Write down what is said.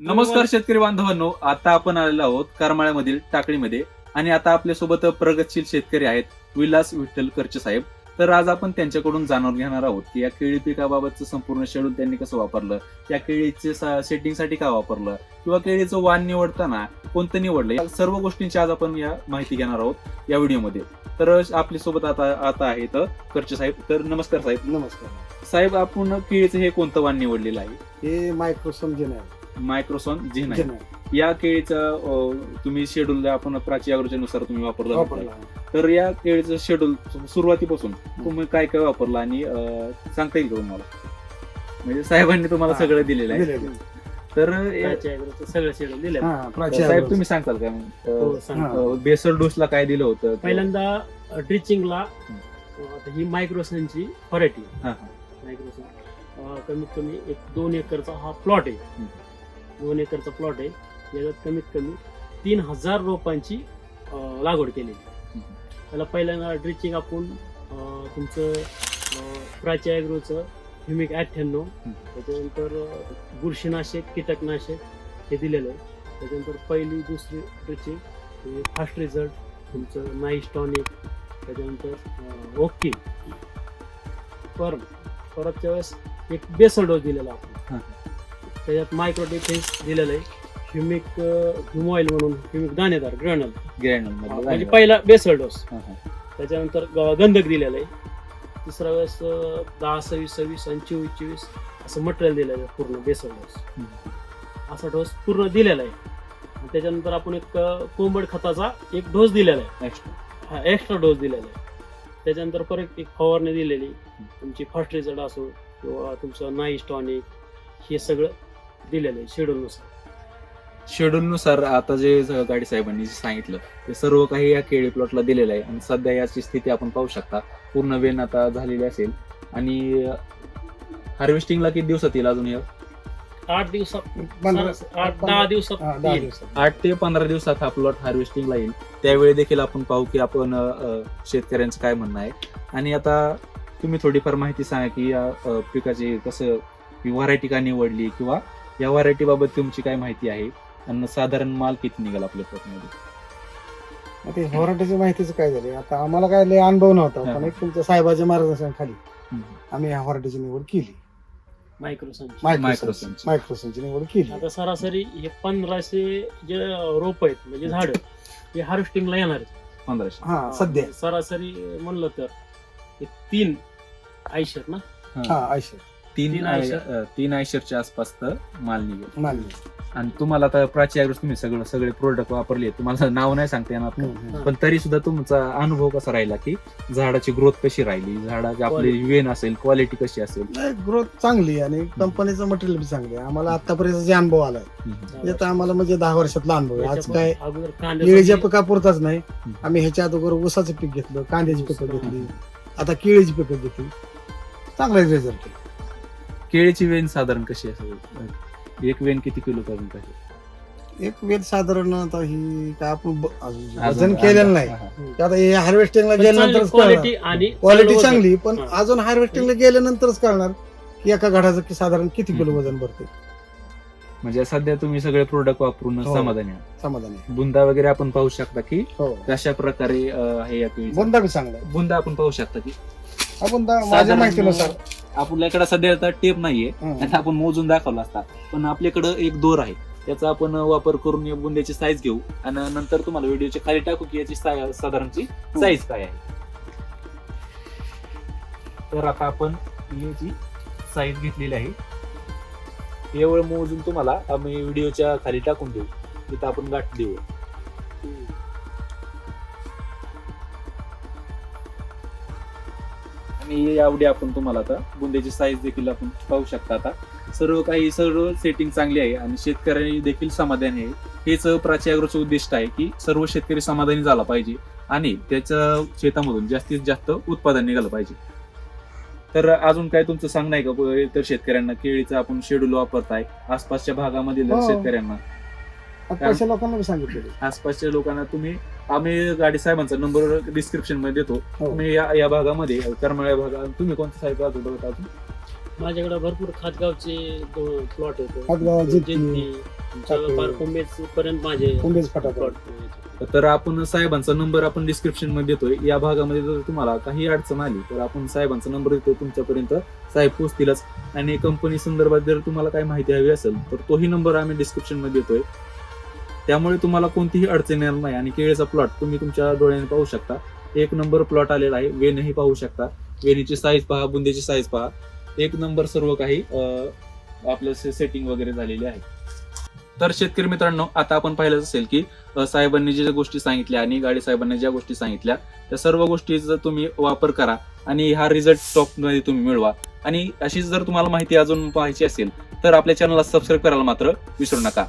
नमस्कार शेतकरी बांधवांनो आता आपण आलेलो आहोत करमाळ्यामधील टाकळीमध्ये आणि आता आपल्यासोबत प्रगतशील शेतकरी आहेत विलास विठ्ठल करचे साहेब. तर आज आपण त्यांच्याकडून जाणून घेणार आहोत की या केळी पिकाबाबतचं संपूर्ण शेड्यूल त्यांनी कसं वापरलं या केळीचे सेटिंगसाठी का वापरलं किंवा केळीचं वाण निवडताना कोणतं निवडलं या सर्व गोष्टींची आज आपण या माहिती घेणार आहोत या व्हिडिओमध्ये. तर आपल्यासोबत आता आता आहेत करचे साहेब. तर नमस्कार साहेब. नमस्कार. साहेब आपण केळीचं हे कोणतं वाण निवडलेलं आहे? हे मायक्रोसॉम आहे मायक्रोसॉन झिन आहे या केळीचं तुम्ही शेड्यूल आपण प्राची नुसार तुम्ही वापरलं वापरला. तर या केळीचं शेड्यूल सुरुवातीपासून तुम्ही काय काय वापरलं आणि सांगता येईल का तुम्हाला? म्हणजे साहेबांनी तुम्हाला हा. सगळं दिलेलं आहे. तर सगळं शेड्यूल दिलं हा, साहेब. तुम्ही सांगताल का? हो. बेसल डोसला काय दिलं होतं? पहिल्यांदा ड्रिचिंगला ही मायक्रोसनची व्हरायटी. मायक्रोसन कमीत कमी एक दोन एकरचा हा प्लॉट आहे. दोन एकरचा प्लॉट आहे. याच्यात कमीत कमी तीन हजार रोपांची लागवड केलेली हम्म. त्याला पहिल्यांदा ड्रिचिंग आपण तुमचं प्राची ॲग्रोचं ह्युमिक अठ्ठ्याण्णव त्याच्यानंतर बुरशीनाशक कीटकनाशक हे दिलेलं आहे. त्याच्यानंतर पहिली दुसरी ड्रिचिंग फास्ट रिझल्ट तुमचं नाईस टॉनिक त्याच्यानंतर ओके. पर परतच्या वेळेस एक बेसल डोस दिलेला आपण. त्याच्यात मायक्रो डिफेन्स दिलेलं आहे. ह्युमिक ह्युमॉईल म्हणून ह्युमिक दाणेदार ग्रॅनल म्हणजे. पहिला बेसल डोस. त्याच्यानंतर ग- गंधक दिलेलं आहे. तिसऱ्या वेळेस अं, दहा सव्वीस सव्वीस आणि चोवीस चोवीस असं मटेरियल दिलेलं आहे पूर्ण बेसल डोस असा डोस पूर्ण दिलेला आहे. आणि त्याच्यानंतर आपण एक अं, कोंबड खताचा एक डोस दिलेला आहे. Extra. हा एक्स्ट्रा डोस दिलेला आहे. त्याच्यानंतर परत एक फवारणी दिलेली. तुमची फर्स्ट रिझल्ट असो किंवा तुमचं नाईस टॉनिक हे सगळं दिलेलं आहे शेड्यूलनुसार. शेड्यूल नुसार आता जे गाडी साहेबांनी जे सांगितलं ते सर्व काही या केळी प्लॉटला दिलेलं आहे. आणि सध्या याची स्थिती आपण पाहू शकता. पूर्ण वेन आता झालेली असेल. आणि हार्वेस्टिंगला किती दिवसात येईल अजून या आठ दिवसात. पंधरा- आठ दहा दिवसात हा, दहा येईल. दिवसात. आठ ते पंधरा दिवसात हा प्लॉट हार्वेस्टिंगला येईल. त्यावेळी देखील आपण पाहू की आपण अ, अ, शेतकऱ्यांचं काय म्हणणं आहे. आणि आता तुम्ही थोडीफार माहिती सांगा की या अ, पिकाची कसं ही व्हरायटी का निवडली किंवा या व्हरायटी बाबत तुमची काय माहिती आहे? आणि साधारण माल किती निघाल आपल्या प्लॉटमध्ये आता हे होराट्याची माहितीच काय झाली? आता आम्हाला काय लय अनुभव नव्हता हा. पण एक तुमच्या साहेबाच्या मार्गदर्शनाखाली. आम्ही ह्या होराट्याची निवड केली. मायक्रोसन मायक्रोसॉन मायक्रोसॉनची. मायक्रोसॉनची निवड केली. आता सरासरी हे पंधराशे जे रोप आहेत म्हणजे झाड हे हार्वेस्टिंगला येणार आहेत. पंधराशे. हा सध्या. सरासरी म्हणलं तर तीन आयशर ना? हा. ऐंशी तीन तीन आय- आयशर. अ, तीन आयशरच्या आसपास तर माल निघेल. मान्य आणि तुम्हाला आता प्राची ऍग्रोस तुम्ही सगळं सगळे प्रोडक्ट वापरले तुम्हाला नाव नाही सांगता येणार. पण तरी सुद्धा तुमचा अनुभव कसा राहिला की झाडाची ग्रोथ कशी राहिली? झाडाची आपली Quality. वेन असेल क्वालिटी कशी असेल? नाही ग्रोथ चांगली आणि कंपनीचं मटेरियल बी चांगली आहे. आम्हाला आतापर्यंत जे अनुभव आलाय हम्म. याचा आम्हाला म्हणजे दहा वर्षातला अनुभव आहे. आज काय अगोदर केळीच्या कांद्याचं पिकापुरताच नाही. आम्ही ह्याच्या अगोदर ऊसाचं पीक घेतलं कांद्याची पिकं घेतली. आता केळीची पिकं घेतली. चांगला रिझल्ट आहे केळीची वेन साधारण कशी असेल? एक वेन किती किलो पर्यंत आहे? एक वेळ साधारण आता ही काय आपण ब- अजून वजन केलेलं नाही. हा, हा. ते आता हे हार्वेस्टिंगला गेल्यानंतरच क्वालिटी कळणार. आणि क्वालिटी चांगलं पण हा. अजून हार्वेस्टिंगला गेल्यानंतरच कळणार की एका घडाचं की साधारण किती किलो हम्म. वजन भरते. म्हणजे सध्या तुम्ही सगळे प्रोडक्ट वापरून हो. समाधानी आहात. समाधान आहे. बुंदा वगैरे आपण पाहू शकता की हो. कशा प्रकारे अं, आहे या केळीचा? बुंदा बी चांगला आहे. बुंदा आपण पाहू शकता की बुंदा माझ्या साधारण, माहितीनुसार. आपल्याकडे सध्या आता टेप नाहीये. हम्म. आपण मोजून दाखवला असता. पण आपल्याकडं एक दोर आहे. त्याचा आपण वापर करून या बुंद्याची साईज घेऊ. आणि नंतर तुम्हाला व्हिडिओच्या खाली टाकू की याची साधारणची साईज काय आहे. तर आता आपण याची साईज घेतलेली आहे. एवढं मोजून तुम्हाला आम्ही व्हिडिओच्या खाली टाकून देऊ. तिथं आपण गाठ देऊ. आणि यावडी आपण तुम्हाला आता बुंद्याची साईज देखील आपण पाहू शकता आता. सर्व काही सर्व सेटिंग चांगली आहे आणि शेतकऱ्यांनी देखील समाधानी आहे. हेच प्राची अॅग्रोचं उद्दिष्ट आहे की सर्व शेतकरी समाधानी झाला पाहिजे आणि त्याच्या शेतामधून जास्तीत जास्त उत्पादन निघालं पाहिजे. तर अजून काय तुमचं सांगणं आहे का? इतर शेतकऱ्यांना केळीचं आपण शेड्यूल वापरताय आसपासच्या भागामधील हो. शेतकऱ्यांना. पैसे लोकांना सांगितलं आसपासच्या लोकांना तुम्ही आम्ही गाडी साहेबांचा नंबर डिस्क्रिप्शनमध्ये देतो. हो. तुम्ही या या भागामध्ये करमाळ्या भागात तुम्ही कोणत्या साहेब राहत होता माझ्याकडे भरपूर खातगावचे प्लॉट येतो. खातगाव, पर्यंत माझे प्लॉट तर आपण साहेबांचा नंबर आपण डिस्क्रिप्शनमध्ये देतोय. या भागामध्ये जर तुम्हाला काही अडचण आली तर आपण साहेबांचा नंबर देतोय तुमच्यापर्यंत. साहेब पोहोचतीलच आणि कंपनी संदर्भात जर तुम्हाला काही माहिती हवी असेल तर तोही नंबर आम्ही डिस्क्रिप्शनमध्ये देतोय. त्यामुळे तुम्हाला कोणतीही अडचण येणार नाही. आणि केळीचा प्लॉट तुम्ही तुमच्या डोळ्याने पाहू शकता. एक नंबर प्लॉट आलेला आहे. वेणही पाहू शकता. वेणीची साईज पहा बुंदेची साईज पहा. एक नंबर सर्व काही आपलं सेटिंग वगैरे झालेली आहे. तर शेतकरी मित्रांनो आता आपण पाहिलंच असेल की साहेबांनी ज्या गोष्टी सांगितल्या आणि गाडी साहेबांनी ज्या गोष्टी सांगितल्या त्या सर्व गोष्टीचा तुम्ही वापर करा आणि हा रिझल्ट टॉपमध्ये तुम्ही मिळवा. आणि अशीच जर तुम्हाला माहिती अजून पाहायची असेल तर आपल्या चॅनलला सबस्क्राईब करायला मात्र विसरू नका.